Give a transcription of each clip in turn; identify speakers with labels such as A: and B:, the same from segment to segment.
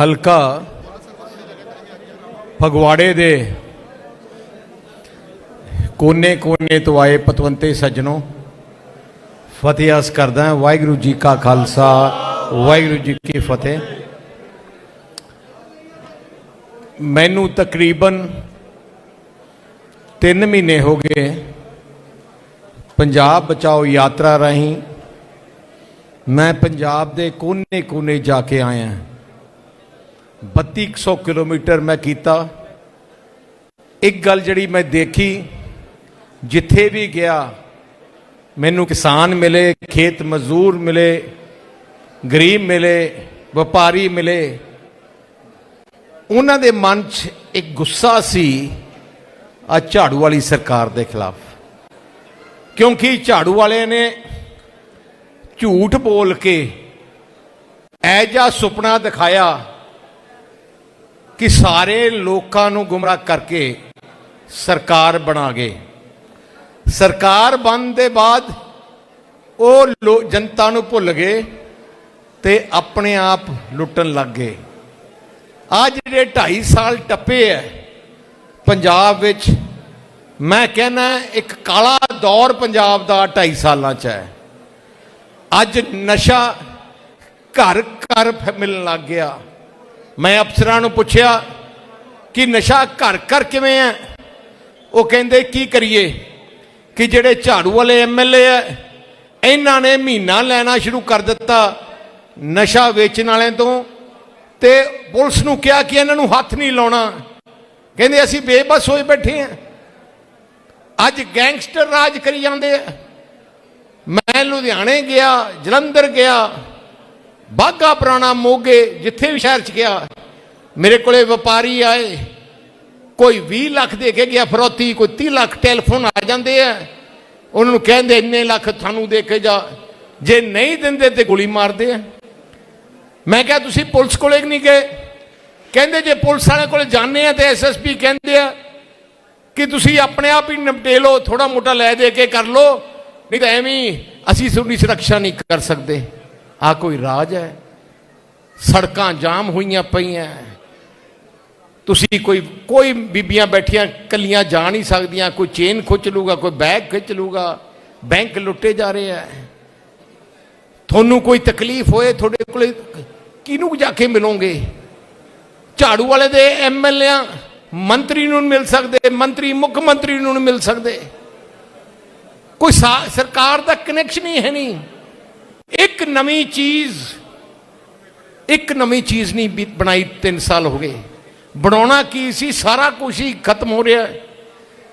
A: ਹਲਕਾ ਫਗਵਾੜੇ ਦੇ ਕੋਨੇ ਕੋਨੇ ਤੋਂ ਆਏ ਪਤਵੰਤੇ ਸੱਜਣੋ, ਫਤਿਹ ਅਸ ਕਰਦਾ ਹਾਂ, ਵਾਹਿਗੁਰੂ ਜੀ ਕਾ ਖਾਲਸਾ, ਵਾਹਿਗੁਰੂ ਜੀ ਕੀ ਫਤਿਹ। ਮੈਨੂੰ ਤਕਰੀਬਨ 3 ਮਹੀਨੇ ਹੋ ਗਏ ਪੰਜਾਬ ਬਚਾਓ ਯਾਤਰਾ ਰਾਹੀਂ ਮੈਂ ਪੰਜਾਬ ਦੇ ਕੋਨੇ-ਕੋਨੇ ਜਾ ਕੇ ਆਇਆ। 3200 ਕਿਲੋਮੀਟਰ ਮੈਂ ਕੀਤਾ। ਇੱਕ ਗੱਲ ਜਿਹੜੀ ਮੈਂ ਦੇਖੀ, ਜਿੱਥੇ ਵੀ ਗਿਆ, ਮੈਨੂੰ ਕਿਸਾਨ ਮਿਲੇ, ਖੇਤ ਮਜ਼ਦੂਰ ਮਿਲੇ, ਗਰੀਬ ਮਿਲੇ, ਵਪਾਰੀ ਮਿਲੇ। ਉਹਨਾਂ ਦੇ ਮਨ 'ਚ ਇੱਕ ਗੁੱਸਾ ਸੀ, ਆ ਝਾੜੂ ਵਾਲੀ ਸਰਕਾਰ ਦੇ ਖਿਲਾਫ। ਕਿਉਂਕਿ ਝਾੜੂ ਵਾਲੇ ਨੇ ਝੂਠ ਬੋਲ ਕੇ ਐਜਾ ਸੁਪਨਾ ਦਿਖਾਇਆ ਕਿ ਸਾਰੇ ਲੋਕਾਂ ਨੂੰ ਗੁੰਮਰਾਹ ਕਰਕੇ ਸਰਕਾਰ ਬਣਾ ਗਏ ਸਰਕਾਰ ਬਣਨ ਦੇ ਬਾਅਦ ਉਹ ਲੋ- ਜਨਤਾ ਨੂੰ ਭੁੱਲ ਗਏ ਤੇ ਆਪਣੇ ਆਪ ਲੁੱਟਣ ਲੱਗ ਗਏ। ਆ ਜਿਹੜੇ 2.5 ਸਾਲ ਟੱਪੇ ਐ ਪੰਜਾਬ ਵਿੱਚ, ਮੈਂ ਕਹਿੰਦਾ ਇੱਕ ਕਾਲਾ ਦੌਰ ਪੰਜਾਬ ਦਾ 2.5 ਸਾਲਾਂ ਚ ਹੈ ਅੱਜ ਨਸ਼ਾ ਘਰ ਘਰ ਮਿਲਣ ਲੱਗ ਗਿਆ। ਮੈਂ ਅਫਸਰਾਂ ਨੂੰ ਪੁੱਛਿਆ ਕਿ ਨਸ਼ਾ ਘਰ ਘਰ ਕਿਵੇਂ ਹੈ? ਉਹ ਕਹਿੰਦੇ, ਕੀ ਕਰੀਏ? ਕਿ ਜਿਹੜੇ ਝਾੜੂ ਵਾਲੇ ਐਮਐਲਏ ਐ ਇਹਨਾਂ ਨੇ ਮਹੀਨਾ ਲੈਣਾ ਸ਼ੁਰੂ ਕਰ ਦਿੱਤਾ ਨਸ਼ਾ ਵੇਚਣ ਵਾਲਿਆਂ ਤੋਂ ਤੇ ਪੁਲਿਸ ਨੂੰ ਕਿਹਾ ਕਿ ਇਹਨਾਂ ਨੂੰ ਹੱਥ ਨਹੀਂ ਲਾਉਣਾ। ਕਹਿੰਦੇ, ਅਸੀਂ ਬੇਬਸ ਹੋਏ ਬੈਠੇ ਆ ਅੱਜ ਗੈਂਗਸਟਰ ਰਾਜ ਕਰੀ ਜਾਂਦੇ ਆ। ਮੈਂ ਲੁਧਿਆਣੇ ਗਿਆ, ਜਲੰਧਰ ਗਿਆ ਬਾਗਾ ਪੁਰਾਣਾ ਮੋਗੇ, ਜਿੱਥੇ ਵੀ ਸ਼ਹਿਰ ਚ ਗਿਆ, ਮੇਰੇ ਕੋਲੇ ਵਪਾਰੀ ਆਏ। ਕੋਈ 20 ਲੱਖ ਦੇ ਕੇ ਗਿਆ, ਫਰੋਤੀ, ਕੋਈ 30 ਲੱਖ ਟੈਲੀਫੋਨ ਆ ਜਾਂਦੇ ਆ। ਉਹਨਾਂ ਨੂੰ ਕਹਿੰਦੇ, ਇੰਨੇ ਲੱਖ ਤੁਹਾਨੂੰ ਦੇ ਕੇ ਜਾ। ਜੇ ਨਹੀਂ ਦਿੰਦੇ ਤੇ ਗੋਲੀ ਮਾਰਦੇ ਆ। ਮੈਂ ਕਿਹਾ, ਤੁਸੀਂ ਪੁਲਿਸ ਕੋਲੇ ਨਹੀਂ ਗਏ? ਕਹਿੰਦੇ, ਜੇ ਪੁਲਿਸ ਵਾਲੇ ਕੋਲੇ ਜਾਂਦੇ ਆ ਤੇ ਐਸਐਸਪੀ ਕਹਿੰਦੇ ਆ ਕਿ ਤੁਸੀਂ ਆਪਣੇ ਆਪ ਹੀ ਨਿਪਟੇ ਲਓ ਥੋੜਾ ਮੋਟਾ ਲੈ ਦੇ ਕੇ ਕਰ ਲਓ। ਨਹੀਂ ਤਾਂ ਐਵੇਂ ਅਸੀਂ ਤੁਹਾਡੀ ਸੁਰੱਖਿਆ ਨਹੀਂ ਕਰ ਸਕਦੇ। ਆ ਕੋਈ ਰਾਜ ਹੈ? ਸੜਕਾਂ ਜਾਮ ਹੋਈਆਂ ਪਈਆਂ। ਤੁਸੀਂ ਕੋਈ ਕੋਈ ਬੀਬੀਆਂ ਬੈਠੀਆਂ, ਕੱਲੀਆਂ ਜਾ ਨਹੀਂ ਸਕਦੀਆਂ। ਕੋਈ ਚੇਨ ਖਿੱਚ ਲੂਗਾ, ਕੋਈ ਬੈਗ ਖਿੱਚ ਲੂਗਾ। ਬੈਂਕ ਲੁੱਟੇ ਜਾ ਰਹੇ ਆ ਤੁਹਾਨੂੰ ਕੋਈ ਤਕਲੀਫ ਹੋਏ, ਤੁਹਾਡੇ ਕੋਲੇ ਕਿਹਨੂੰ ਜਾ ਕੇ ਮਿਲੋਗੇ? ਝਾੜੂ ਵਾਲੇ ਦੇ ਐਮਐਲਏ ਮੰਤਰੀ ਨੂੰ ਮਿਲ ਸਕਦੇ, ਮੰਤਰੀ, ਮੁੱਖ ਮੰਤਰੀ ਨੂੰ ਨਹੀਂ ਮਿਲ ਸਕਦੇ। ਕੋਈ ਸਾ- ਸਰਕਾਰ ਦਾ ਕਨੈਕਸ਼ਨ ਹੀ ਹੈ ਨਹੀਂ। ਇੱਕ ਨਵੀਂ ਚੀਜ਼, ਇੱਕ ਨਵੀਂ ਚੀਜ਼ ਨਹੀਂ ਬੀ- ਬਣਾਈ 3 ਸਾਲ ਹੋ ਗਏ। ਬਣਾਉਣਾ ਕੀ ਸੀ? ਸਾਰਾ ਕੁਝ ਹੀ ਖਤਮ ਹੋ ਰਿਹਾ ਹੈ।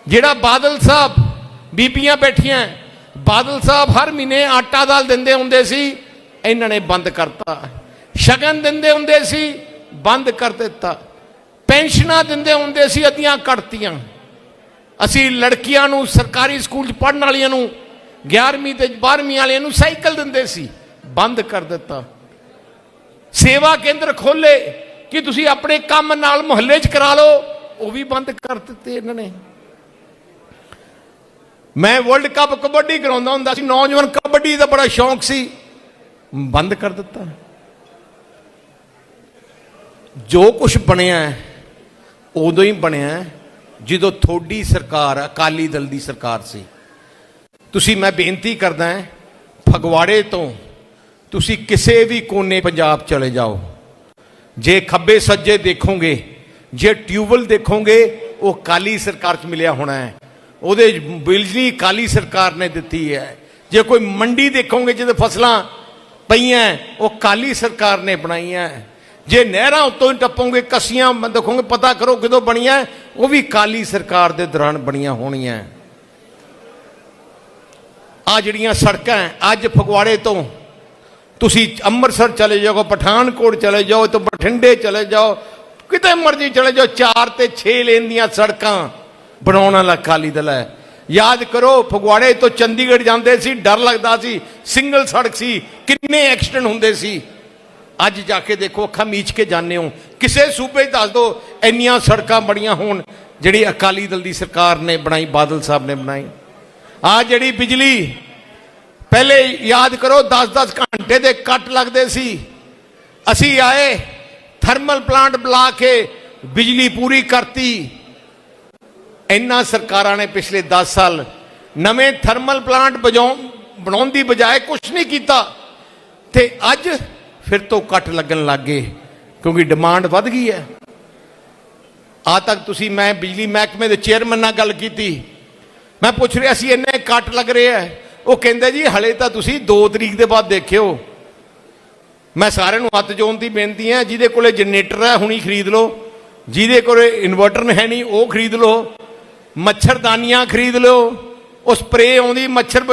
A: ਜਿਹੜਾ ਬਾਦਲ ਸਾਹਿਬ, ਬੀਬੀਆਂ ਬੈਠੀਆਂ ਬਾਦਲ ਸਾਹਿਬ ਹਰ ਮਹੀਨੇ ਆਟਾ ਦਾਲ ਦਿੰਦੇ ਹੁੰਦੇ ਸੀ, ਇਹਨਾਂ ਨੇ ਬੰਦ ਕਰਤਾ। ਸ਼ਗਨ ਦਿੰਦੇ ਹੁੰਦੇ ਸੀ, ਬੰਦ ਕਰ ਦਿੱਤਾ। ਪੈਨਸ਼ਨਾਂ ਦਿੰਦੇ ਹੁੰਦੇ ਸੀ, ਅੱਧੀਆਂ ਕੱਟਤੀਆਂ। ਅਸੀਂ ਲੜਕੀਆਂ ਨੂੰ ਸਰਕਾਰੀ ਸਕੂਲ 'ਚ ਪੜ੍ਹਨ ਵਾਲੀਆਂ ਨੂੰ 11ਵੀਂ ਤੇ 12ਵੀਂ ਵਾਲਿਆਂ ਨੂੰ ਸਾਈਕਲ ਦਿੰਦੇ ਸੀ, ਬੰਦ ਕਰ ਦਿੱਤਾ। ਸੇਵਾ ਕੇਂਦਰ ਖੋਲੇ ਕਿ ਤੁਸੀਂ ਆਪਣੇ ਕੰਮ ਨਾਲ ਮੁਹੱਲੇ 'ਚ ਕਰਾ ਲਓ, ਉਹ ਵੀ ਬੰਦ ਕਰ ਦਿੱਤੇ ਇਹਨਾਂ ਨੇ। ਮੈਂ ਵਰਲਡ ਕੱਪ ਕਬੱਡੀ ਕਰਾਉਂਦਾ ਹੁੰਦਾ ਸੀ, ਨੌਜਵਾਨ ਕਬੱਡੀ ਦਾ ਬੜਾ ਸ਼ੌਂਕ ਸੀ, ਬੰਦ ਕਰ ਦਿੱਤਾ। ਜੋ ਕੁਝ ਬਣਿਆ ਉਦੋਂ ਹੀ ਬਣਿਆ ਜਦੋਂ ਥੋੜੀ ਸਰਕਾਰ, ਅਕਾਲੀ ਦਲ ਦੀ ਸਰਕਾਰ ਸੀ। ਤੁਸੀਂ ਮੈਂ ਬੇਨਤੀ ਕਰਦਾ ਹਾਂ, ਫਗਵਾੜੇ ਤੋਂ ਤੁਸੀਂ ਕਿਸੇ ਵੀ ਕੋਨੇ ਪੰਜਾਬ ਚਲੇ ਜਾਓ। ਜੇ ਖੱਬੇ ਸੱਜੇ ਦੇਖੋਗੇ, ਜੇ ਟਿਊਬਲ ਦੇਖੋਗੇ, ਉਹ ਕਾਲੀ ਸਰਕਾਰ ਚ ਮਿਲਿਆ ਹੋਣਾ ਹੈ। ਉਹਦੇ ਬਿਜਲੀ ਕਾਲੀ ਸਰਕਾਰ ਨੇ ਦਿੱਤੀ ਹੈ। ਜੇ ਕੋਈ ਮੰਡੀ ਦੇਖੋਗੇ, ਜਿਹਦੇ ਫਸਲਾਂ ਪਈਆਂ ਉਹ ਕਾਲੀ ਸਰਕਾਰ ਨੇ ਬਣਾਈਆਂ ਜੇ ਨਹਿਰਾਂ ਉੱਤੋਂ ਹੀ ਟੱਪੋਗੇ, ਕਸੀਆਂ ਦੇਖੋਗੇ, ਪਤਾ ਕਰੋ ਕਿਦੋਂ ਬਣੀਆਂ ਉਹ ਵੀ ਕਾਲੀ ਸਰਕਾਰ ਦੇ ਦੌਰਾਨ ਬਣੀਆਂ ਹੋਣੀਆਂ ਆ ਜਿਹੜੀਆਂ ਸੜਕਾਂ ਅੱਜ ਫਗਵਾੜੇ ਤੋਂ ਤੁਸੀਂ ਅੰਮ੍ਰਿਤਸਰ ਚਲੇ ਜਾਓ ਪਠਾਨਕੋਟ ਚਲੇ ਜਾਓ, ਤੇ ਬਠਿੰਡੇ ਚਲੇ ਜਾਓ, ਕਿਤੇ ਮਰਜ਼ੀ ਚਲੇ ਜਾਓ 4 ਤੇ 6 ਲੇਨ ਦੀਆਂ ਸੜਕਾਂ ਬਣਾਉਣ ਵਾਲਾ ਅਕਾਲੀ ਦਲ ਹੈ। ਯਾਦ ਕਰੋ, ਫਗਵਾੜੇ ਤੋਂ ਚੰਡੀਗੜ੍ਹ ਜਾਂਦੇ ਸੀ, ਡਰ ਲੱਗਦਾ ਸੀ, ਸਿੰਗਲ ਸੜਕ ਸੀ, ਕਿੰਨੇ ਐਕਸੀਡੈਂਟ ਹੁੰਦੇ ਸੀ। ਅੱਜ ਜਾ ਕੇ ਦੇਖੋ, ਅੱਖਾਂ ਮੀਚ ਕੇ ਜਾਂਦੇ ਹੋ। ਕਿਸੇ ਸੂਬੇ 'ਚ ਦੱਸ ਦਿਓ ਇੰਨੀਆਂ ਸੜਕਾਂ ਬੜੀਆਂ ਹੋਣ, ਜਿਹੜੀ ਅਕਾਲੀ ਦਲ ਦੀ ਸਰਕਾਰ ਨੇ ਬਣਾਈ, ਬਾਦਲ ਸਾਹਿਬ ਨੇ ਬਣਾਈ। ਆ ਜਿਹੜੀ ਬਿਜਲੀ ਪਹਿਲੇ ਯਾਦ ਕਰੋ 10-10 ਘੰਟੇ ਦੇ ਕੱਟ ਲੱਗਦੇ ਸੀ। ਅਸੀਂ ਆਏ ਥਰਮਲ ਪਲਾਂਟ ਬੁਲਾ ਕੇ ਬਿਜਲੀ ਪੂਰੀ ਕਰਤੀ। ਇੰਨਾ ਸਰਕਾਰਾਂ ਨੇ ਪਿਛਲੇ 10 ਸਾਲ ਨਵੇਂ ਥਰਮਲ ਪਲਾਂਟ ਬਜਾਉ ਬਣਾਉਣ ਦੀ ਬਜਾਏ ਕੁਝ ਨਹੀਂ ਕੀਤਾ। ਤੇ ਅੱਜ ਫਿਰ ਤੋਂ ਕੱਟ ਲੱਗਣ ਲੱਗ ਗਏ, ਕਿਉਂਕਿ ਡਿਮਾਂਡ ਵੱਧ ਗਈ ਹੈ। ਆ ਤੱਕ ਤੁਸੀਂ ਮੈਂ ਬਿਜਲੀ ਮਹਿਕਮੇ ਦੇ ਚੇਅਰਮੈਨ ਨਾਲ ਗੱਲ ਕੀਤੀ। ਮੈਂ ਪੁੱਛ ਰਿਹਾ ਸੀ, ਇੰਨੇ ਕੱਟ ਲੱਗ ਰਹੇ ਆ ਉਹ ਕਹਿੰਦੇ ਜੀ, ਹਲੇ ਤਾਂ ਤੁਸੀਂ 2 ਤਰੀਕ ਦੇ ਬਾਅਦ ਦੇਖਿਓ। ਮੈਂ ਸਾਰਿਆਂ ਨੂੰ ਹੱਥ ਜੋੜਨ ਦੀ ਬੇਨਤੀ ਹੈ ਜਿਹਦੇ ਕੋਲੇ ਜਨਰੇਟਰ ਹੈ ਹੁਣੀ ਖਰੀਦ ਲਓ। ਜਿਹਦੇ ਕੋਲੇ ਇਨਵਰਟਰ ਹੈ ਨਹੀਂ, ਉਹ ਖਰੀਦ ਲਓ। ਮੱਛਰਦਾਨੀਆਂ ਖਰੀਦ ਲਓ। ਉਹ ਸਪਰੇ ਆਉਂਦੀ, ਮੱਛਰ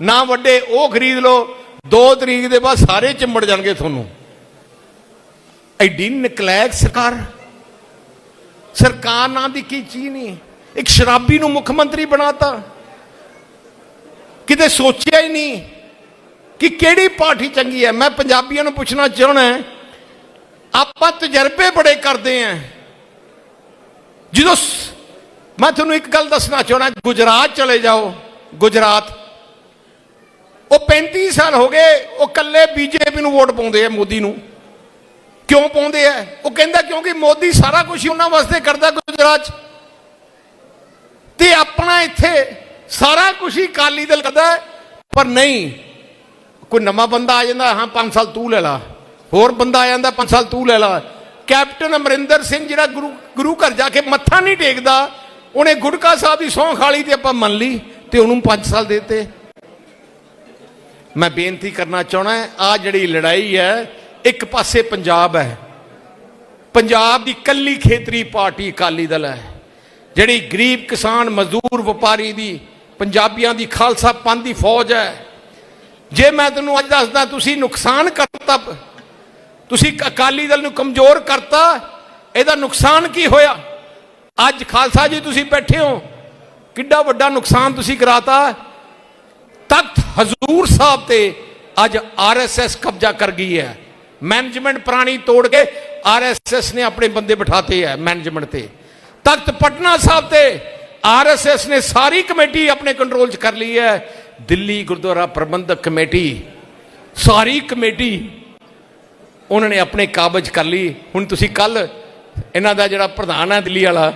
A: ਨਾ ਵੱਡੇ, ਉਹ ਖਰੀਦ ਲਓ। 2 ਤਰੀਕ ਦੇ ਬਾਅਦ ਸਾਰੇ ਚਿੰਬੜ ਜਾਣਗੇ ਤੁਹਾਨੂੰ। ਐਡੀ ਨਕਲੈਕ ਸਰਕਾਰ। ਸਰਕਾਰ ਨਾਂ ਦੀ ਕੀ ਚੀਜ਼ ਨਹੀਂ। ਇੱਕ ਸ਼ਰਾਬੀ ਨੂੰ ਮੁੱਖ ਮੰਤਰੀ ਬਣਾਤਾ। ਕਿਤੇ ਸੋਚਿਆ ਹੀ ਨਹੀਂ ਕਿ ਕਿਹੜੀ ਪਾਰਟੀ ਚੰਗੀ ਹੈ। ਮੈਂ ਪੰਜਾਬੀਆਂ ਨੂੰ ਪੁੱਛਣਾ ਚਾਹਣਾ ਆਪਾਂ ਤਜਰਬੇ ਬੜੇ ਕਰਦੇ ਆਂ ਜਦੋਂ ਮੈਂ ਤੁਹਾਨੂੰ ਇੱਕ ਗੱਲ ਦੱਸਣਾ ਚਾਹਣਾ ਗੁਜਰਾਤ ਚਲੇ ਜਾਓ। ਗੁਜਰਾਤ। ਉਹ 35 ਸਾਲ ਹੋ ਗਏ, ਉਹ ਕੱਲੇ ਬੀਜੇਪੀ ਨੂੰ ਵੋਟ ਪਾਉਂਦੇ ਆ ਮੋਦੀ ਨੂੰ। ਕਿਉਂ ਪਾਉਂਦੇ ਆ? ਉਹ ਕਹਿੰਦਾ ਕਿਉਂਕਿ ਮੋਦੀ ਸਾਰਾ ਕੁਝ ਉਹਨਾਂ ਵਾਸਤੇ ਕਰਦਾ ਗੁਜਰਾਤ 'ਚ। ਤੇ ਆਪਣਾ ਇੱਥੇ ਸਾਰਾ ਕੁਝ ਹੀ ਕਾਲੀ ਦਲ ਕਰਦਾ ਪਰ ਨਹੀਂ, ਕੋਈ ਨਵਾਂ ਬੰਦਾ ਆ ਜਾਂਦਾ, ਹਾਂ 5 ਸਾਲ ਤੂੰ ਲੈ ਲਾ। ਹੋਰ ਬੰਦਾ ਆ ਜਾਂਦਾ 5 ਸਾਲ ਤੂੰ ਲੈ ਲਾ। ਕੈਪਟਨ ਅਮਰਿੰਦਰ ਸਿੰਘ ਜਿਹੜਾ ਗੁਰੂ ਗੁਰੂ ਘਰ ਜਾ ਕੇ ਮੱਥਾ ਨਹੀਂ ਟੇਕਦਾ, ਉਹਨੇ ਗੁਟਕਾ ਸਾਹਿਬ ਦੀ ਸੌਂ ਖਾਲੀ ਤੇ ਆਪਾਂ ਮੰਨ ਲਈ ਤੇ ਉਹਨੂੰ 5 ਸਾਲ ਦੇਤੇ। ਮੈਂ ਬੇਨਤੀ ਕਰਨਾ ਚਾਹਣਾ ਆ ਜਿਹੜੀ ਲੜਾਈ ਹੈ, ਇੱਕ ਪਾਸੇ ਪੰਜਾਬ ਹੈ। ਪੰਜਾਬ ਦੀ ਕੱਲੀ ਖੇਤਰੀ ਪਾਰਟੀ ਅਕਾਲੀ ਦਲ ਹੈ। ਜਿਹੜੀ ਗਰੀਬ ਕਿਸਾਨ ਮਜ਼ਦੂਰ ਵਪਾਰੀ ਦੀ ਪੰਜਾਬੀਆਂ ਦੀ ਖਾਲਸਾ ਪੰਥ ਦੀ ਫੌਜ ਹੈ। ਜੇ ਮੈਂ ਤੈਨੂੰ ਅੱਜ ਦੱਸਦਾ ਤੁਸੀਂ ਨੁਕਸਾਨ ਕਰਤਾ, ਤੁਸੀਂ ਅਕਾਲੀ ਦਲ ਨੂੰ ਕਮਜ਼ੋਰ ਕਰਤਾ, ਇਹਦਾ ਨੁਕਸਾਨ ਕੀ ਹੋਇਆ? ਅੱਜ ਖਾਲਸਾ ਜੀ ਤੁਸੀਂ ਬੈਠੇ ਹੋ, ਕਿੱਡਾ ਵੱਡਾ ਨੁਕਸਾਨ ਤੁਸੀਂ ਕਰਾਤਾ। ਤਖਤ ਹਜ਼ੂਰ ਸਾਹਿਬ ਤੇ ਅੱਜ ਆਰਐਸਐਸ ਕਬਜ਼ਾ ਕਰ ਗਈ ਹੈ। ਮੈਨੇਜਮੈਂਟ ਪੁਰਾਣੀ ਤੋੜ ਕੇ ਆਰਐਸਐਸ ਨੇ ਆਪਣੇ ਬੰਦੇ ਬਿਠਾਤੇ ਹੈ, ਮੈਨੇਜਮੈਂਟ ਤੇ। ਤਖਤ ਪਟਨਾ ਸਾਹਿਬ ਤੇ ਆਰਐਸਐਸ ਨੇ ਸਾਰੀ ਕਮੇਟੀ ਆਪਣੇ ਕੰਟਰੋਲ 'ਚ ਕਰ ਲਈ ਹੈ। ਦਿੱਲੀ ਗੁਰਦੁਆਰਾ ਪ੍ਰਬੰਧਕ ਕਮੇਟੀ, ਸਾਰੀ ਕਮੇਟੀ ਉਹਨਾਂ ਨੇ ਆਪਣੇ ਕਾਬਜ ਕਰ ਲਈ। ਹੁਣ ਤੁਸੀਂ ਕੱਲ ਇਹਨਾਂ ਦਾ ਜਿਹੜਾ ਪ੍ਰਧਾਨ ਹੈ ਦਿੱਲੀ ਵਾਲਾ,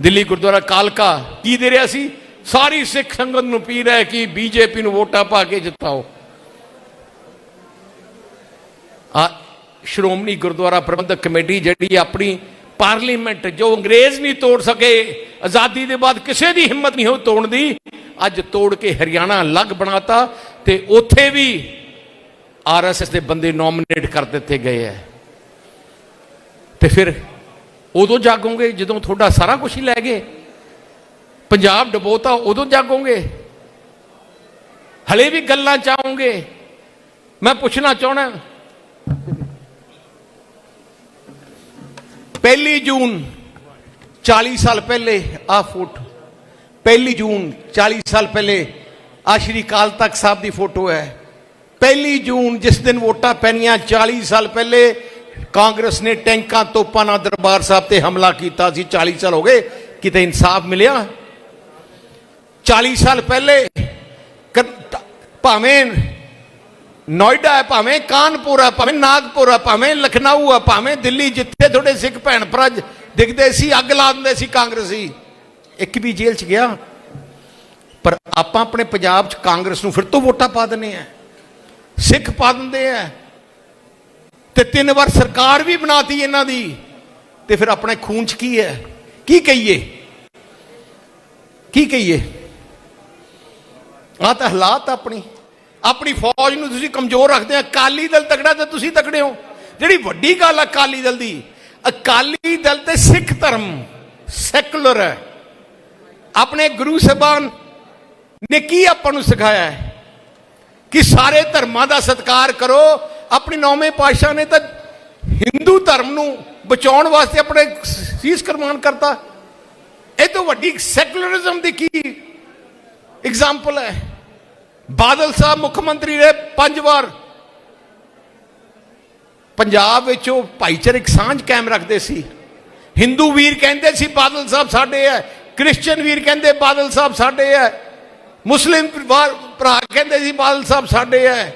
A: ਦਿੱਲੀ ਗੁਰਦੁਆਰਾ ਕਾਲਕਾ, ਕੀ ਦੇ ਰਿਹਾ ਸੀ? ਸਾਰੀ ਸਿੱਖ ਸੰਗਤ ਨੂੰ ਪੀ ਰਿਹਾ ਕਿ ਬੀਜੇਪੀ ਨੂੰ ਵੋਟਾਂ ਪਾ ਕੇ ਜਿਤਾਓ। ਆ ਸ਼੍ਰੋਮਣੀ ਗੁਰਦੁਆਰਾ ਪ੍ਰਬੰਧਕ ਕਮੇਟੀ ਜਿਹੜੀ ਆਪਣੀ ਪਾਰਲੀਮੈਂਟ ਜੋ ਅੰਗਰੇਜ਼ ਨਹੀਂ ਤੋੜ ਸਕੇ, ਆਜ਼ਾਦੀ ਦੇ ਬਾਅਦ ਕਿਸੇ ਦੀ ਹਿੰਮਤ ਨਹੀਂ ਹੋ ਤੋੜਨ ਦੀ, ਅੱਜ ਤੋੜ ਕੇ ਹਰਿਆਣਾ ਅਲੱਗ ਬਣਾਤਾ ਤੇ ਉੱਥੇ ਵੀ ਆਰਐਸਐਸ ਦੇ ਬੰਦੇ ਨੋਮੀਨੇਟ ਕਰ ਦਿੱਤੇ ਗਏ ਐ। ਤੇ ਫਿਰ ਉਦੋਂ ਜਾਗੋਗੇ ਜਦੋਂ ਤੁਹਾਡਾ ਸਾਰਾ ਕੁਝ ਹੀ ਲੈ ਗਏ। ਪੰਜਾਬ ਡਬੋਤਾ, ਉਦੋਂ ਜਾਗੋਗੇ। ਹਲੇ ਵੀ ਗੱਲਾਂ ਚਾਹੋਗੇ ਮੈਂ ਪੁੱਛਣਾ ਚਾਹਣਾ ਪਹਿਲੀ ਜੂਨ 40 ਸਾਲ ਪਹਿਲੇ ਆ ਫੋਟੋ ਪਹਿਲੀ ਜੂਨ 40 ਸਾਲ ਪਹਿਲੇ ਆ ਸ਼੍ਰੀ ਕਾਲ ਤਖਤ ਸਾਹਿਬ ਦੀ ਫੋਟੋ ਹੈ ਪਹਿਲੀ ਜੂਨ ਜਿਸ ਦਿਨ ਵੋਟਾਂ ਪੈਣੀਆਂ 40 ਸਾਲ ਪਹਿਲੇ ਕਾਂਗਰਸ ਨੇ ਟੈਂਕਾਂ ਤੋਪਾਂ ਨਾਲ ਦਰਬਾਰ ਸਾਹਿਬ ਤੇ ਹਮਲਾ ਕੀਤਾ ਸੀ 40 ਸਾਲ ਹੋ ਗਏ ਕਿਤੇ ਇਨਸਾਫ ਮਿਲਿਆ 40 ਸਾਲ ਪਹਿਲੇ ਕ- ਭਾਵੇਂ ਨੋਇਡਾ ਹੈ ਭਾਵੇਂ, ਕਾਨਪੁਰ ਹੈ ਭਾਵੇਂ, ਨਾਗਪੁਰ ਹੈ ਭਾਵੇਂ, ਲਖਨਊ ਹੈ ਭਾਵੇਂ, ਦਿੱਲੀ ਜਿੱਥੇ ਤੁਹਾਡੇ ਸਿੱਖ ਭੈਣ ਭਰਾ ਦਿਖਦੇ ਸੀ, ਅੱਗ ਲਾ ਦਿੰਦੇ ਸੀ ਕਾਂਗਰਸੀ। ਇੱਕ ਵੀ ਜੇਲ੍ਹ 'ਚ ਗਿਆ। ਪਰ ਆਪਾਂ ਆਪਣੇ ਪੰਜਾਬ 'ਚ ਕਾਂਗਰਸ ਨੂੰ ਫਿਰ ਤੋਂ ਵੋਟਾਂ ਪਾ ਦਿੰਦੇ ਆ ਸਿੱਖ ਪਾ ਦਿੰਦੇ ਆ ਤੇ ਤਿੰਨ ਵਾਰ ਸਰਕਾਰ ਵੀ ਬਣਾਤੀ ਇਹਨਾਂ ਦੀ। ਤੇ ਫਿਰ ਆਪਣੇ ਖੂਨ 'ਚ ਕੀ ਹੈ? ਕੀ ਕਹੀਏ? ਕੀ ਕਹੀਏ? ਆ ਤਾਂ ਹਾਲਾਤ ਆਪਣੀ। ਆਪਣੀ ਫੌਜ ਨੂੰ ਤੁਸੀਂ ਕਮਜ਼ੋਰ ਰੱਖਦੇ ਆ ਅਕਾਲੀ ਦਲ ਤਕੜਾ ਤੇ ਤੁਸੀਂ ਤਕੜੇ ਹੋ। ਜਿਹੜੀ ਵੱਡੀ ਗੱਲ ਆ ਅਕਾਲੀ ਦਲ ਦੀ, ਅਕਾਲੀ ਦਲ ਤੇ ਸਿੱਖ ਧਰਮ ਸੈਕੂਲਰ ਹੈ। ਆਪਣੇ ਗੁਰੂ ਸਾਹਿਬਾਨ ਨੇ ਕੀ ਆਪਾਂ ਨੂੰ ਸਿਖਾਇਆ ਹੈ? ਕਿ ਸਾਰੇ ਧਰਮਾਂ ਦਾ ਸਤਿਕਾਰ ਕਰੋ। ਆਪਣੇ ਨੌਵੇਂ ਪਾਤਸ਼ਾਹ ਨੇ ਤਾਂ ਹਿੰਦੂ ਧਰਮ ਨੂੰ ਬਚਾਉਣ ਵਾਸਤੇ ਆਪਣੇ ਸੀਸ ਕੁਰਬਾਨ ਕਰਤਾ। ਇਹ ਤੋਂ ਵੱਡੀ ਸੈਕੂਲਰਿਜ਼ਮ ਦੀ ਕੀ ਐਗਜ਼ਾਮਪਲ ਹੈ? ਬਾਦਲ ਸਾਹਿਬ ਮੁੱਖ ਮੰਤਰੀ ਰਹੇ ਪੰਜ ਵਾਰ। ਪੰਜਾਬ ਵਿੱਚ ਉਹ ਭਾਈਚਾਰਕ ਸਾਂਝ ਕਾਇਮ ਰੱਖਦੇ ਸੀ। ਹਿੰਦੂ ਵੀਰ ਕਹਿੰਦੇ ਸੀ, ਬਾਦਲ ਸਾਹਿਬ ਸਾਡੇ ਹੈ ਕ੍ਰਿਸਚੀਅਨ ਵੀਰ ਕਹਿੰਦੇ, ਬਾਦਲ ਸਾਹਿਬ ਸਾਡੇ ਹੈ ਮੁਸਲਿਮ ਭਰਾ ਕਹਿੰਦੇ ਸੀ, ਬਾਦਲ ਸਾਹਿਬ ਸਾਡੇ ਹੈ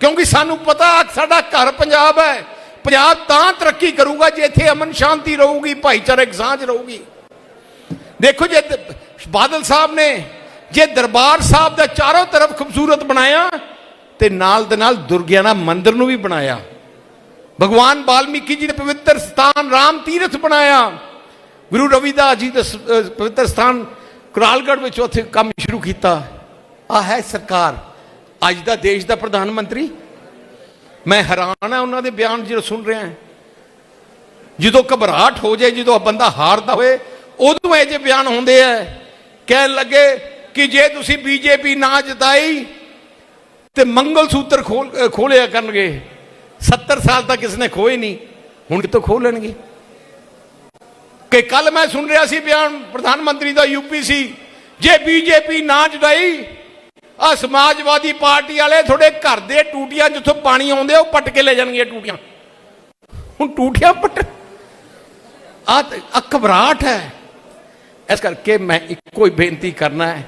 A: ਕਿਉਂਕਿ ਸਾਨੂੰ ਪਤਾ ਸਾਡਾ ਘਰ ਪੰਜਾਬ ਹੈ ਪੰਜਾਬ ਤਾਂ ਤਰੱਕੀ ਕਰੂਗਾ ਜੇ ਇੱਥੇ ਅਮਨ ਸ਼ਾਂਤੀ ਰਹੂਗੀ, ਭਾਈਚਾਰਕ ਸਾਂਝ ਰਹੂਗੀ। ਦੇਖੋ ਜੇ ਬਾਦਲ ਸਾਹਿਬ ਨੇ ਜੇ ਦਰਬਾਰ ਸਾਹਿਬ ਦਾ ਚਾਰੋਂ ਤਰਫ ਖੂਬਸੂਰਤ ਬਣਾਇਆ ਤੇ ਨਾਲ ਦੇ ਨਾਲ ਦੁਰਗਿਆਨਾ ਮੰਦਿਰ ਨੂੰ ਵੀ ਬਣਾਇਆ। ਭਗਵਾਨ ਵਾਲਮੀਕੀ ਜੀ ਨੇ ਪਵਿੱਤਰ ਸਥਾਨ ਰਾਮ ਤੀਰਥ ਬਣਾਇਆ। ਗੁਰੂ ਰਵਿਦਾਸ ਜੀ ਦਾ ਪਵਿੱਤਰ ਸਥਾਨ ਕੁਰਾਲਗੜ੍ਹ ਵਿੱਚ ਉੱਥੇ ਕੰਮ ਸ਼ੁਰੂ ਕੀਤਾ। ਆ ਹੈ ਸਰਕਾਰ। ਅੱਜ ਦਾ ਦੇਸ਼ ਦਾ ਪ੍ਰਧਾਨ ਮੰਤਰੀ। ਮੈਂ ਹੈਰਾਨ ਆ ਉਹਨਾਂ ਦੇ ਬਿਆਨ ਜਦੋਂ ਸੁਣ ਰਿਹਾ ਜਦੋਂ ਘਬਰਾਹਟ ਹੋ ਜਾਏ, ਜਦੋਂ ਬੰਦਾ ਹਾਰਦਾ ਹੋਏ, ਉਦੋਂ ਇਹ ਜਿਹੇ ਬਿਆਨ ਹੁੰਦੇ ਆ। ਕਹਿਣ ਲੱਗੇ ਕਿ ਜੇ ਤੁਸੀਂ ਬੀਜੇਪੀ ਨਾ ਜਿਤਾਈ ਤੇ ਮੰਗਲ ਸੂਤਰ ਖੋਲ ਅਹ ਖੋਲਿਆ ਕਰਨਗੇ 70 ਸਾਲ ਤੱਕ ਕਿਸ ਨੇ ਖੋਏ ਨਹੀਂ ਹੁਣ ਕਿਤੋਂ ਖੋਲ ਲੈਣਗੇ? ਕਿ ਕੱਲ ਮੈਂ ਸੁਣ ਰਿਹਾ ਸੀ ਬਿਆਨ ਪ੍ਰਧਾਨ ਮੰਤਰੀ ਦਾ ਯੂਪੀ ਸੀ ਜੇ ਬੀਜੇਪੀ ਨਾ ਜਿਤਾਈ ਆ ਸਮਾਜਵਾਦੀ ਪਾਰਟੀ ਵਾਲੇ ਤੁਹਾਡੇ ਘਰ ਦੇ ਟੂਟੀਆਂ ਜਿੱਥੋਂ ਪਾਣੀ ਆਉਂਦੇ ਆ, ਉਹ ਪੱਟ ਕੇ ਲੈ ਜਾਣਗੇ ਟੂਟੀਆਂ। ਹੁਣ ਟੂਟੀਆਂ ਪੱਟ ਆ ਆ ਘਬਰਾਹਟ ਹੈ। ਇਸ ਕਰਕੇ ਮੈਂ ਇੱਕੋ ਹੀ ਬੇਨਤੀ ਕਰਨਾ ਹੈ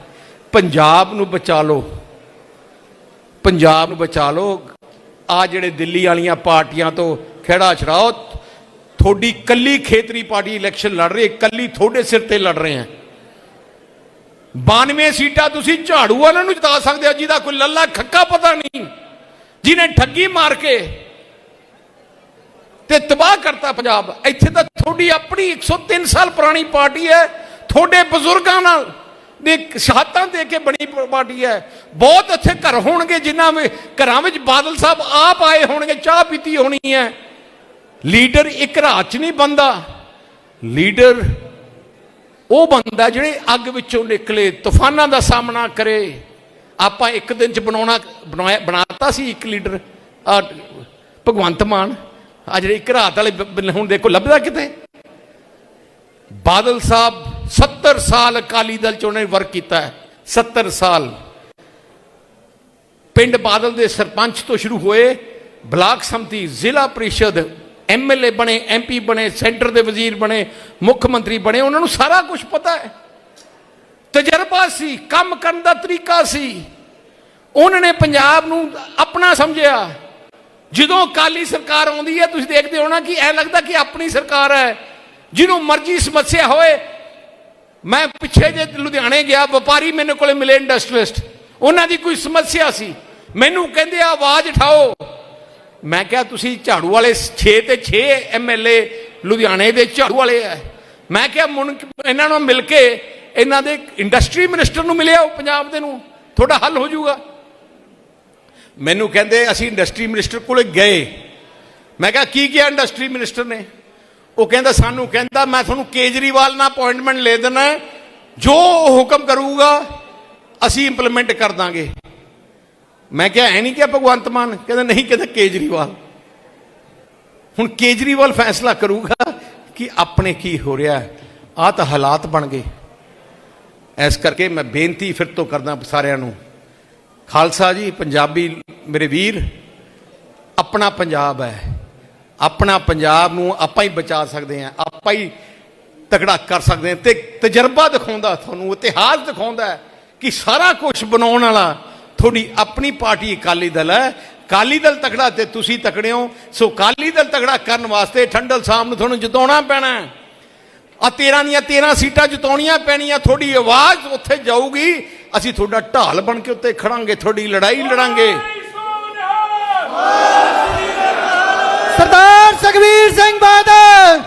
A: ਪੰਜਾਬ ਨੂੰ ਬਚਾ ਲਓ। ਪੰਜਾਬ ਨੂੰ ਬਚਾ ਲਓ। ਆ ਜਿਹੜੇ ਦਿੱਲੀ ਵਾਲੀਆਂ ਪਾਰਟੀਆਂ ਤੋਂ ਖੇੜਾ ਛੜਾਓ ਤੁਹਾਡੀ ਕੱਲੀ ਖੇਤਰੀ ਪਾਰਟੀ ਇਲੈਕਸ਼ਨ ਲੜ ਰਹੀ ਹੈ। ਕੱਲੀ ਤੁਹਾਡੇ ਸਿਰ ਤੇ ਲੜ ਰਹੇ ਹੈ। 92 ਸੀਟਾਂ ਤੁਸੀਂ ਝਾੜੂ ਵਾਲਿਆਂ ਨੂੰ ਜਿਤਾ ਸਕਦੇ ਹੋ। ਜਿਹਦਾ ਕੋਈ ਲੱਲਾ ਖੱਕਾ ਪਤਾ ਨਹੀਂ। ਜਿਹਨੇ ਠੱਗੀ ਮਾਰ ਕੇ ਤੇ ਤਬਾਹ ਕਰਤਾ ਪੰਜਾਬ। ਇੱਥੇ ਤਾਂ ਤੁਹਾਡੀ ਆਪਣੀ 103 ਸਾਲ ਪੁਰਾਣੀ ਪਾਰਟੀ ਹੈ। ਤੁਹਾਡੇ ਬਜ਼ੁਰਗਾਂ ਨਾਲ ਦੇ ਸ਼ਹਾਦਤਾਂ ਦੇ ਕੇ ਬਣੀ ਪਾਰਟੀ ਹੈ। ਬਹੁਤ ਇੱਥੇ ਘਰ ਹੋਣਗੇ ਜਿਨ੍ਹਾਂ ਵਿੱਚ ਘਰਾਂ ਵਿੱਚ ਬਾਦਲ ਸਾਹਿਬ ਆਪ ਆਏ ਹੋਣਗੇ, ਚਾਹ ਪੀਤੀ ਹੋਣੀ ਹੈ। ਲੀਡਰ ਇੱਕ ਰਾਤ ਚ ਨਹੀਂ ਬੰਦਾ। ਲੀਡਰ ਉਹ ਬੰਦਾ ਜਿਹੜੇ ਅੱਗ ਵਿੱਚੋਂ ਨਿਕਲੇ, ਤੂਫਾਨਾਂ ਦਾ ਸਾਹਮਣਾ ਕਰੇ। ਆਪਾਂ ਇੱਕ ਦਿਨ ਚ ਬਣਾਉਣਾ, ਬਣਾਇਆ, ਬਣਾਤਾ ਸੀ ਇੱਕ ਲੀਡਰ ਭਗਵੰਤ ਮਾਨ। ਆ ਜਿਹੜੇ ਇੱਕ ਰਾਤ ਵਾਲੇ ਹੁਣ ਦੇਖੋ, ਲੱਭਦਾ ਕਿਤੇ? ਬਾਦਲ ਸਾਹਿਬ 70 ਸਾਲ ਅਕਾਲੀ ਦਲ ਚ ਉਹਨੇ ਵਰਕ ਕੀਤਾ ਹੈ 70 ਸਾਲ ਪਿੰਡ ਬਾਦਲ ਦੇ ਸਰਪੰਚ ਤੋਂ ਸ਼ੁਰੂ ਹੋਏ ਬਲਾਕ ਸੰਮਤੀ ਜ਼ਿਲ੍ਹਾ ਪ੍ਰੀਸ਼ਦ ਐਮਐਲਏ ਬਣੇ ਐਮਪੀ ਬਣੇ ਸੈਂਟਰ ਦੇ ਵਜ਼ੀਰ ਬਣੇ ਮੁੱਖ ਮੰਤਰੀ ਬਣੇ ਉਹਨਾਂ ਨੂੰ ਸਾਰਾ ਕੁਝ ਪਤਾ ਹੈ ਤਜਰਬਾ ਸੀ ਕੰਮ ਕਰਨ ਦਾ ਤਰੀਕਾ ਸੀ ਉਹਨਾਂ ਨੇ ਪੰਜਾਬ ਨੂੰ ਆਪਣਾ ਸਮਝਿਆ ਜਦੋਂ ਅਕਾਲੀ ਸਰਕਾਰ ਆਉਂਦੀ ਹੈ ਤੁਸੀਂ ਦੇਖਦੇ ਹੋ ਨਾ ਕਿ ਐ ਲੱਗਦਾ ਕਿ ਆਪਣੀ ਸਰਕਾਰ ਹੈ ਜਿਹਨੂੰ ਮਰਜ਼ੀ ਸਮੱਸਿਆ ਹੋਏ ਮੈਂ ਪਿੱਛੇ ਜੇ ਲੁਧਿਆਣੇ ਗਿਆ, ਵਪਾਰੀ ਮੇਰੇ ਕੋਲੇ ਮਿਲੇ ਇੰਡਸਟਰੀਲਿਸਟ ਉਹਨਾਂ ਦੀ ਕੋਈ ਸਮੱਸਿਆ ਸੀ। ਮੈਨੂੰ ਕਹਿੰਦੇ ਆ ਆਵਾਜ਼ ਉਠਾਓ। ਮੈਂ ਕਿਹਾ, ਤੁਸੀਂ ਝਾੜੂ ਵਾਲੇ 6 ਤੇ 6 ਐਮਐਲਏ ਲੁਧਿਆਣੇ ਦੇ ਝਾੜੂ ਵਾਲੇ ਆ ਮੈਂ ਕਿਹਾ ਮੁਨ ਇਹਨਾਂ ਨੂੰ ਮਿਲ ਕੇ ਇਹਨਾਂ ਦੇ ਇੰਡਸਟਰੀ ਮਿਨਿਸਟਰ ਨੂੰ ਮਿਲਿਆ ਉਹ ਪੰਜਾਬ ਦੇ ਨੂੰ। ਤੁਹਾਡਾ ਹੱਲ ਹੋ ਜਾਊਗਾ। ਮੈਨੂੰ ਕਹਿੰਦੇ, ਅਸੀਂ ਇੰਡਸਟਰੀ ਮਿਨਿਸਟਰ ਕੋਲੇ ਗਏ। ਮੈਂ ਕਿਹਾ, ਕੀ ਕਿਹਾ ਇੰਡਸਟਰੀ ਮਿਨਿਸਟਰ ਨੇ? ਉਹ ਕਹਿੰਦਾ, ਸਾਨੂੰ ਕਹਿੰਦਾ, ਮੈਂ ਤੁਹਾਨੂੰ ਕੇਜਰੀਵਾਲ ਨਾਲ ਅਪਾਇੰਟਮੈਂਟ ਲੈ ਦੇਣਾ ਜੋ ਉਹ ਹੁਕਮ ਕਰੂਗਾ, ਅਸੀਂ ਇੰਪਲੀਮੈਂਟ ਕਰ ਦਾਂਗੇ। ਮੈਂ ਕਿਹਾ, ਐ ਨਹੀਂ ਕਿਹਾ ਭਗਵੰਤ ਮਾਨ? ਕਹਿੰਦਾ, ਨਹੀਂ, ਕਹਿੰਦਾ, ਕੇਜਰੀਵਾਲ। ਹੁਣ ਕੇਜਰੀਵਾਲ ਫੈਸਲਾ ਕਰੂਗਾ ਕਿ ਆਪਣੇ ਕੀ ਹੋ ਰਿਹਾ ਆ ਤਾਂ ਹਾਲਾਤ ਬਣ ਗਏ। ਇਸ ਕਰਕੇ ਮੈਂ ਬੇਨਤੀ ਫਿਰ ਤੋਂ ਕਰਦਾ ਸਾਰਿਆਂ ਨੂੰ, ਖਾਲਸਾ ਜੀ, ਪੰਜਾਬੀ ਮੇਰੇ ਵੀਰ, ਆਪਣਾ ਪੰਜਾਬ ਹੈ। ਆਪਣਾ ਪੰਜਾਬ ਨੂੰ ਆਪਾਂ ਹੀ ਬਚਾ ਸਕਦੇ ਹਾਂ, ਆਪਾਂ ਹੀ ਤਕੜਾ ਕਰ ਸਕਦੇ ਹਾਂ ਤੇ ਤਜਰਬਾ ਦਿਖਾਉਂਦਾ ਤੁਹਾਨੂੰ, ਇਤਿਹਾਸ ਦਿਖਾਉਂਦਾ ਕਿ ਸਾਰਾ ਕੁਝ ਬਣਾਉਣ ਵਾਲਾ ਤੁਹਾਡੀ ਆਪਣੀ ਪਾਰਟੀ ਅਕਾਲੀ ਦਲ ਹੈ। ਅਕਾਲੀ ਦਲ ਤਕੜਾ ਤੇ ਤੁਸੀਂ ਤਕੜੇ ਹੋ, ਸੋ ਅਕਾਲੀ ਦਲ ਤਕੜਾ ਕਰਨ ਵਾਸਤੇ ਠੰਡਲ ਸਾਹਿਬ ਨੂੰ ਤੁਹਾਨੂੰ ਜਿਤਾਉਣਾ ਪੈਣਾ ਹੈ। ਆ 13 ਦੀਆਂ 13 ਸੀਟਾਂ ਜਿਤਾਉਣੀਆਂ ਪੈਣੀਆਂ, ਤੁਹਾਡੀ ਆਵਾਜ਼ ਉੱਥੇ ਜਾਊਗੀ, ਅਸੀਂ ਤੁਹਾਡਾ ਢਾਲ ਬਣ ਕੇ ਉੱਤੇ ਖੜਾਂਗੇ, ਤੁਹਾਡੀ ਲੜਾਈ ਲੜਾਂਗੇ।
B: ਸਰਦਾਰ ਸੁਖਵੀਰ ਸਿੰਘ ਬਾਦਲ।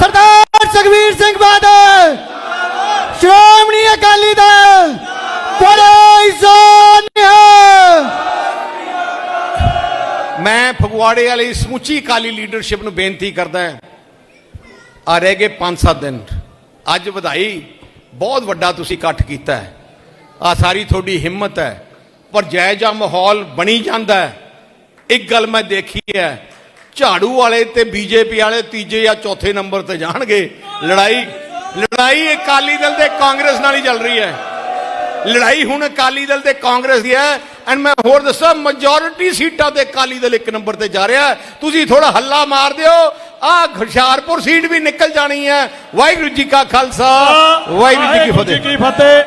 B: ਸਰਦਾਰ ਸੁਖਵੀਰ ਸਿੰਘ ਬਾਦਲ। ਸ਼੍ਰੋਮਣੀ ਅਕਾਲੀ ਦਲ। ਬੜੇ ਸੋਨਿਆ
A: ਮੈਂ ਫਗਵਾੜੇ ਵਾਲੀ ਸਮੁੱਚੀ ਅਕਾਲੀ ਲੀਡਰਸ਼ਿਪ ਨੂੰ ਬੇਨਤੀ ਕਰਦਾ ਹਾਂ। ਆ ਰਹਿ ਗਏ 5-7 ਦਿਨ। ਅੱਜ ਵਧਾਈ ਬਹੁਤ ਵੱਡਾ ਤੁਸੀਂ ਇਕੱਠ ਕੀਤਾ ਹੈ। ਆ ਸਾਰੀ ਤੁਹਾਡੀ ਹਿੰਮਤ ਹੈ। ਪਰ ਜੈ ਜਾਇਜ਼ਾ ਮਾਹੌਲ ਬਣੀ ਜਾਂਦਾ ਹੈ। ਇੱਕ ਗੱਲ ਮੈਂ ਦੇਖੀ ਹੈ। ਝਾੜੂ ਵਾਲੇ ਤੇ ਬੀਜੇਪੀ ਵਾਲੇ ਤੀਜੇ ਜਾਂ ਚੌਥੇ ਨੰਬਰ ਤੇ ਜਾਣਗੇ। ਲੜਾਈ ਲੜਾਈ ਅਕਾਲੀ ਦਲ ਤੇ ਕਾਂਗਰਸ ਨਾਲ ਹੀ ਚੱਲ ਰਹੀ ਹੈ। ਲੜਾਈ ਹੁਣ ਅਕਾਲੀ ਦਲ ਤੇ ਕਾਂਗਰਸ ਦੀ ਹੈ। ਐਂਡ ਮੈਂ ਹੋਰ ਦੱਸਾਂ ਮੈਜੋਰਿਟੀ ਸੀਟਾਂ ਤੇ ਅਕਾਲੀ ਦਲ ਇੱਕ ਨੰਬਰ ਤੇ ਜਾ ਰਿਹਾ। ਤੁਸੀਂ ਥੋੜਾ ਹੱਲਾ ਮਾਰ ਦਿਓ। ਆ ਹੁਸ਼ਿਆਰਪੁਰ ਸੀਟ ਵੀ ਨਿਕਲ ਜਾਣੀ ਹੈ। ਵਾਹਿਗੁਰੂ ਜੀ ਕਾ ਖਾਲਸਾ। ਵਾਹਿਗੁਰੂ ਜੀ
B: ਕੀ ਫਤਿਹ।